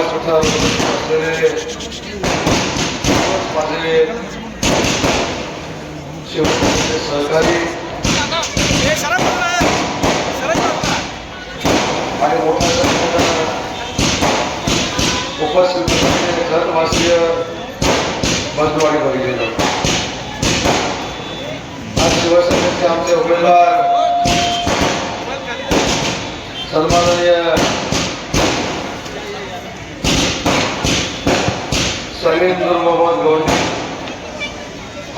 व्यासपीठावर असलेले माझे शिवसेनेचे सहकारी आणि मोठ्या संख्येनं उपस्थित धनवासीय बंधू आणि आज शिवसेनेचे आमचे उमेदवार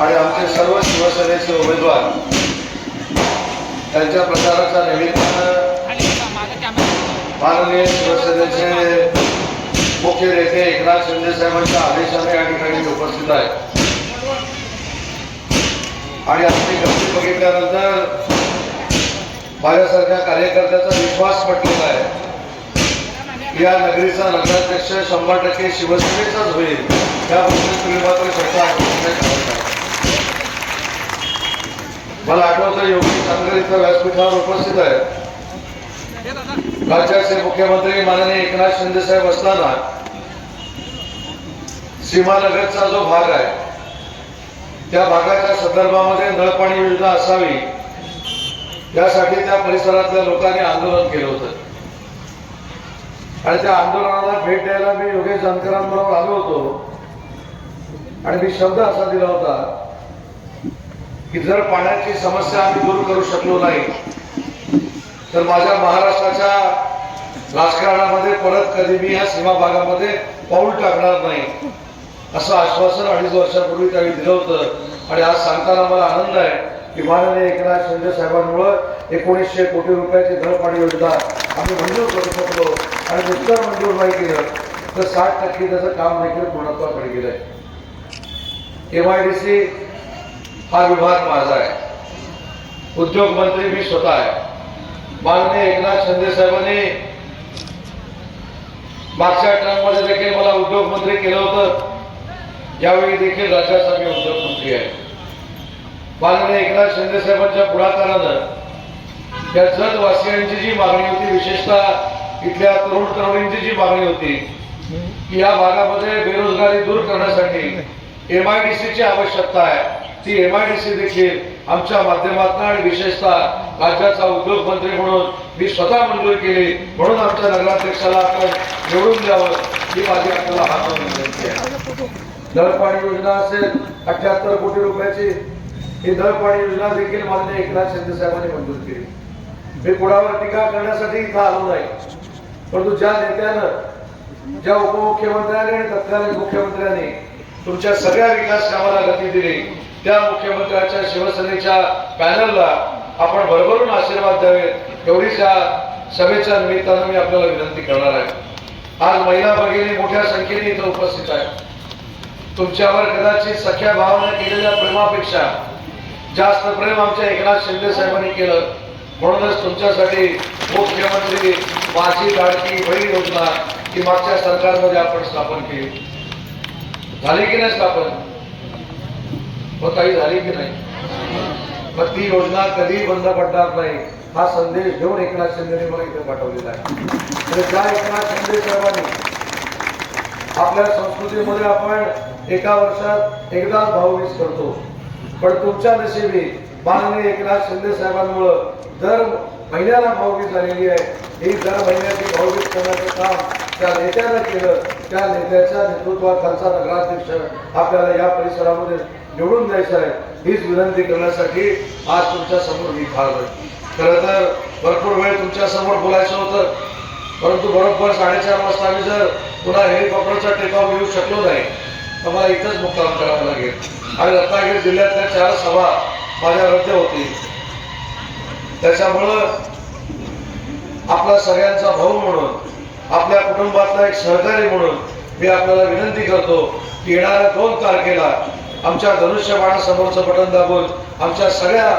आणि आमचे सर्व शिवसेनेचे उमेदवार त्यांच्या प्रचाराच्या निमित्तानं माननीय शिवसेनेचे मुख्य नेते एकनाथ शिंदे साहेबांच्या आदेशाने या ठिकाणी उपस्थित आहेत. आणि आपली गर्दी बघितल्यानंतर माझ्यासारख्या कार्यकर्त्याचा विश्वास पटलेला आहे. या नगरीचा नगराध्यक्ष शंभर टक्के शिवसेनेचाच होईल. त्याबद्दल तुम्ही मात्र स्वतः आठवत नाही ठरवत आहे. मला आठवतं योगी चांगलं व्यासपीठावर उपस्थित आहे राज्याचे मुख्यमंत्री माननीय एकनाथ शिंदे साहेब असताना सीमानगरचा जो भाग आहे त्या भागाच्या संदर्भामध्ये नळपाणी योजना असावी यासाठी त्या परिसरातल्या लोकांनी आंदोलन केलं होतं. आणि त्या आंदोलनाला भेट द्यायला मी योगेश जानकरांबरोबर आलो होतो. आणि मी शब्द असा दिला होता की जर पाण्याची समस्या आम्ही दूर करू शकलो नाही तर माझ्या महाराष्ट्राच्या राजकारणामध्ये परत कधी मी या सीमा भागामध्ये पाऊल टाकणार नाही असं आश्वासन अडीच वर्षापूर्वी त्यावेळी दिलं होतं. आणि आज सांगताना मला आनंद आहे की माननीय एकनाथ शिंदे साहेबांमुळं एकोणीसशे कोटी रुपयाची घरपाणी योजना आम्ही मंजूर करू शकलो. आणि नुसतं मंजूर नाही केलं तर साठ टक्के त्याचं काम देखील पूर्णत्वाकडे आहे एम आय डी सी हा विभाग माझा आहे. उद्योग मंत्री मी स्वतः आहे. माननीय एकनाथ शिंदे साहेबांनी मागच्या टर्ममध्ये देखील मला उद्योग मंत्री केलं होतं. यावेळी देखील राज्याचा मी उद्योग मंत्री आहे. माननीय एकनाथ शिंदे साहेबांच्या पुढाकारानं या जतवासियांची जी मागणी होती विशेषतः इथल्या तरुण तरुणींची जी मागणी होती की या भागामध्ये बेरोजगारी दूर करण्यासाठी एम आय डी सीची आवश्यकता आहे. ती एम आय डी सी देखील आमच्या माध्यमातून आणि विशेषतः राज्याचा उद्योग मंत्री म्हणून मी स्वतः मंजूर केली. म्हणून आमच्या नगराध्यक्षाला आपण निवडून द्यावं ही माझी आपल्याला हात विनंती योजना असेल अठ्याहत्तर कोटी रुपयाची ही नळपाणी योजना देखील माननीय एकनाथ शिंदे साहेबांनी मंजूर केली. मी कुणावर टीका करण्यासाठी इथं आलो नाही. परंतु ज्या नेत्यानं ज्या उपमुख्यमंत्र्यांनी आणि तत्कालीन मुख्यमंत्र्यांनी तुमच्या सगळ्या विकास कामाला गती दिली. त्या मुख्यमंत्र्यांच्या शिवसेनेच्या पॅनलला आपण भरभरून आशीर्वाद द्यावेत. एवढीच या सभेच्या निमित्तानं मी आपल्याला विनंती करणार आहे. आज महिला भगिनी मोठ्या संख्येने इथं उपस्थित आहेत. तुमच्यावर कदाचित सख्या भावाने केलेल्या प्रेमापेक्षा जास्त प्रेम आमच्या एकनाथ शिंदे साहेबांनी केलं. म्हणूनच तुमच्यासाठी मुख्यमंत्री माझी लाडकी बहीण योजना ही मागच्या सरकारमध्ये आपण स्थापन केली. झाले की नाही स्थापन? हो, मग काही झाले की नाही? मग ती योजना कधी बंद पडणार नाही. हा संदेश घेऊन एकनाथ शिंदेने मला इथे पाठवलेला आहे. त्या एकनाथ शिंदे साहेबांनी आपल्या संस्कृतीमध्ये आपण एका वर्षात एकदाच भाऊबीज करतो. पण तुमच्या नशिबी माननीय एकनाथ शिंदे साहेबांमुळं दर महिन्याला भाऊबीज झालेली आहे. ही दर महिन्याची भाऊबीज करण्याचं काम त्या नेत्यानं केलं त्या नेत्याच्या नेतृत्वाखालचा नगराध्यक्ष आपल्याला या परिसरामध्ये निवडून द्यायचं आहे हीच विनंती करण्यासाठी आज तुमच्यासमोर मी थांबलोय खरं तर भरपूर वेळ तुमच्यासमोर बोलायचं होतं परंतु बरोबर साडेचार वाजता आम्ही जर पुन्हा हेलिकॉप्टरचा टेकऑफ घेऊ शकलो नाही तर मला इथंच मुक्काम करावा लागेल. आणि रत्नागिरी जिल्ह्यातल्या चार सभा माझ्या रद्द होतील त्याच्यामुळं आपला सगळ्यांचा भाऊ म्हणून आपल्या कुटुंबातला एक सहकारी म्हणून मी आपल्याला विनंती करतो की येणाऱ्या दोन तारखेला आमच्या धनुष्यबाणासमोरचं बटन दाबून आमच्या सगळ्या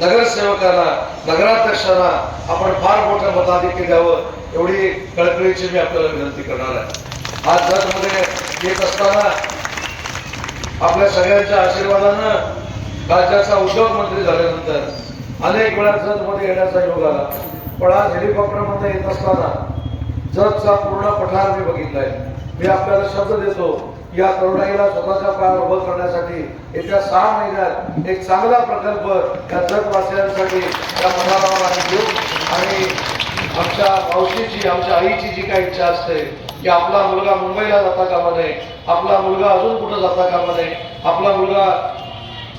नगरसेवकांना नगराध्यक्षांना आपण फार मोठं मताधिक्य द्यावं एवढी कळकळीची मी आपल्याला विनंती करणार आहे. आज जगमध्ये येत असताना आपल्या सगळ्यांच्या आशीर्वादानं राज्याचा उद्योगमंत्री झाल्यानंतर अनेक वेळा जतमध्ये येण्याचा योग आला. पण आज हेलिकॉप्टरमध्ये येत असताना जगचा पूर्ण पठार मी बघितलाय. मी आपल्याला शब्द देतो या तरुणाईला स्वतःच्या पायावर उभं करण्यासाठी येत्या सहा महिन्यात एक चांगला प्रकल्प या जगवासियांसाठी त्या मनाला आम्ही देऊ आणि आमच्या मावशीची आमच्या आईची जी काही इच्छा असते की आपला मुलगा मुंबईला जाता कामा नये आपला मुलगा अजून कुठं जाता कामा नये आपला मुलगा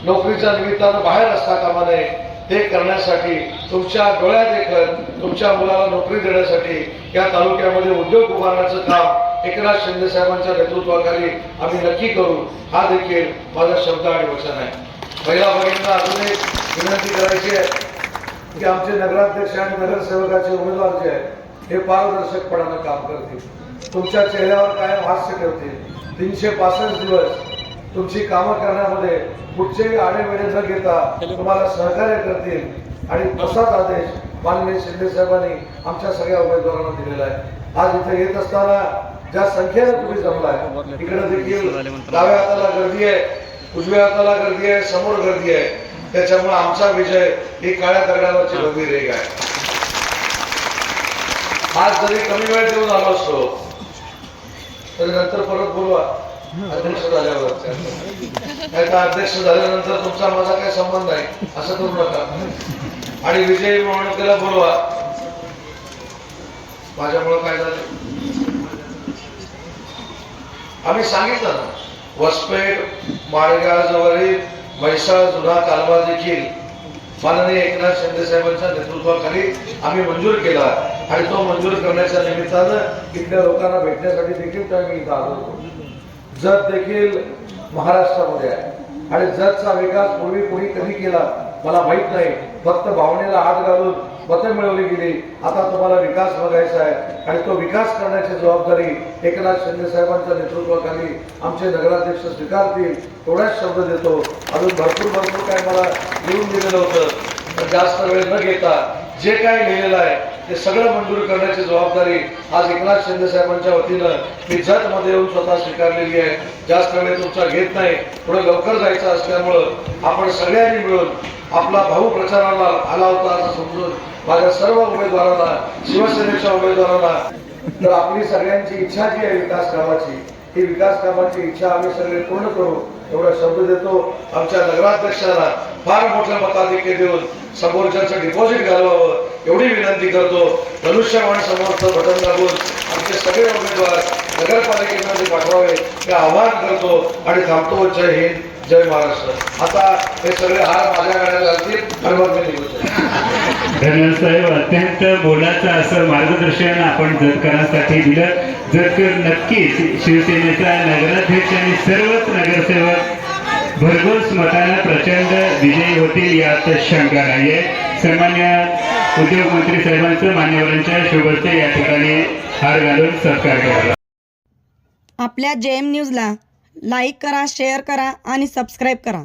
नोकरीच्या निमित्तानं बाहेर असता कामा नये ते करण्यासाठी तुमच्या डोळ्यात देखत तुमच्या मुलाला नोकरी देण्यासाठी या तालुक्यामध्ये उद्योग उभारण्याचं काम एकनाथ शिंदे साहेबांच्या नेतृत्वाखाली आम्ही नक्की करू. हा देखील माझा शब्द आणि वचन आहे. महिला भगिनींना अजून एक विनंती करायची आहे की आमचे नगराध्यक्ष आणि नगरसेवकाचे उमेदवार जे आहेत हे पारदर्शकपणानं काम करतील. तुमच्या चेहऱ्यावर कायम हास्य ठेवतील. तीनशे पासष्ट दिवस तुमची कामं करण्यामध्ये कुठचेही आडेवेडे न घेता तुम्हाला सहकार्य करतील. आणि तसाच आदेश माननीय शिंदे साहेबांनी आमच्या सगळ्या उमेदवारांना दिलेला आहे. आज इथे येत असताना ज्या संख्येनं तुम्ही जमलाय इकडे देखील डाव्या हाताला गर्दी आहे उजव्या हाताला गर्दी आहे समोर गर्दी आहे. त्याच्यामुळे आमचा विजय ही काळ्या दगडावरची भगवी रेग आहे. आज जरी कमी वेळ देऊन आलो असतो तरी नंतर परत बोलवा. अध्यक्ष झाल्यावर नाही अध्यक्ष झाल्यानंतर तुमचा माझा काही संबंध नाही असं करू नका आणि विजय त्याला बोलवा माझ्यामुळं काय झालं आम्ही सांगितलं ना वसपेठ माळेगावजवळील म्हैसाळ जुना कालवा देखील माननीय एकनाथ शिंदे साहेबांच्या नेतृत्वाखाली आम्ही मंजूर केला आणि तो मंजूर करण्याच्या निमित्तानं इथल्या लोकांना भेटण्यासाठी देखील त्या मी इथं आलो होतो. जत देखील महाराष्ट्रामध्ये आहे. आणि जतचा विकास पूर्वी कोणी कधी केला मला माहीत नाही. फक्त भावनेला हात घालून मतं मिळवली गेली. आता तुम्हाला विकास बघायचा आहे. आणि तो विकास करण्याची जबाबदारी एकनाथ शिंदे साहेबांच्या नेतृत्वाखाली आमचे नगराध्यक्ष स्वीकारतील एवढाच शब्द देतो. अजून भरपूर भरपूर काय मला लिहून दिलेलं होतं. जास्त वेळ न घेता जे काय लिहिलेलं आहे ते सगळं मंजूर करण्याची जबाबदारी आज एकनाथ शिंदे साहेबांच्या वतीनं मी जतमध्ये येऊन स्वतः स्वीकारलेली आहे. जास्त वेळ तुमचा घेत नाही. थोडं लवकर जायचं असल्यामुळं आपण सगळ्यांनी मिळून आपला भाऊ प्रचाराला आला होता असं समजून माझ्या सर्व उमेदवारांना शिवसेनेच्या उमेदवारांना तर आपली सगळ्यांची इच्छा जी आहे विकास कामाची ही विकास कामाची इच्छा आम्ही सगळे पूर्ण करू एवढा शब्द देतो. आमच्या नगराध्यक्षांना फार मोठ्या मताधिक्य देऊन समोरच्याचं डिपॉझिट घालवावं. एवढी विनंती करतो धनुष्यवाण समर्थ बटन दाबून आमचे सगळे उमेदवार नगरपालिकेमध्ये पाठवावे हे आवाहन करतो आणि थांबतो. जय हिंद जय महाराष्ट्र. आता हे सगळे हार माझ्या गाड्याला घालतील आणि मग धन्यवाद साहेब. अत्यंत बोलाचं असं मार्गदर्शन आपण जतकरांसाठी दिलं. जतकर नक्कीच शिवसेनेचा नगराध्यक्ष आणि सर्वच नगरसेवक भरघोस मतानं प्रचंड विजयी होतील यात शंका नाहीये. सन्मान्य उद्योगमंत्री साहेबांचं मान्यवरांच्या शुभेच्छा या ठिकाणी हार घालून सत्कार करावा. आपल्या जे एम न्यूजला लाईक करा शेअर करा आणि सबस्क्राईब करा.